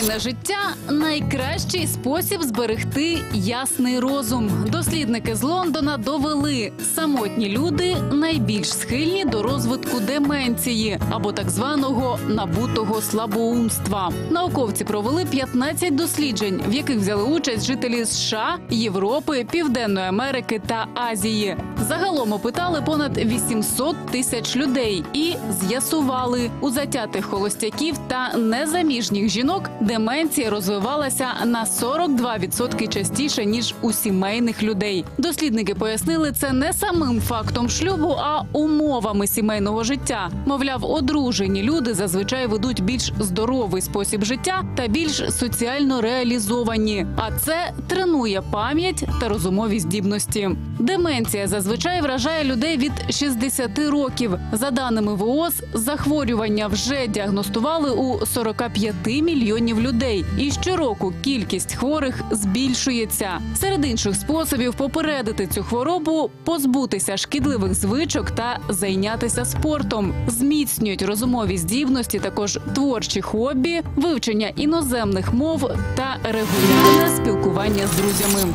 Сімейне життя найкращий спосіб зберегти ясний розум. Дослідники з Лондона довели, самотні люди найбільш схильні до розвитку деменції або так званого набутого слабоумства. Науковці провели 15 досліджень, в яких взяли участь жителі США, Європи, Південної Америки та Азії. Загалом опитали понад 800 тисяч людей і з'ясували у затятих холостяків та незаміжніх жінок деменція розвивалася на 42% частіше ніж у сімейних людей. Дослідники пояснили це не самим фактом шлюбу, а умовами сімейного життя. Мовляв, одружені люди зазвичай ведуть більш здоровий спосіб життя та більш соціально реалізовані. А це тренує пам'ять та розумові здібності. Деменція зазвичай вражає людей від 60 років. За даними ВООЗ, захворювання вже діагностували у 45 мільйонів людей. І щороку кількість хворих збільшується. Серед інших способів попередити цю хворобу позбутися шкідливих звичок та зайнятися спортом. Зміцнюють розумові здібності, також творчі хобі, вивчення іноземних мов та регулярне спілкування з друзями.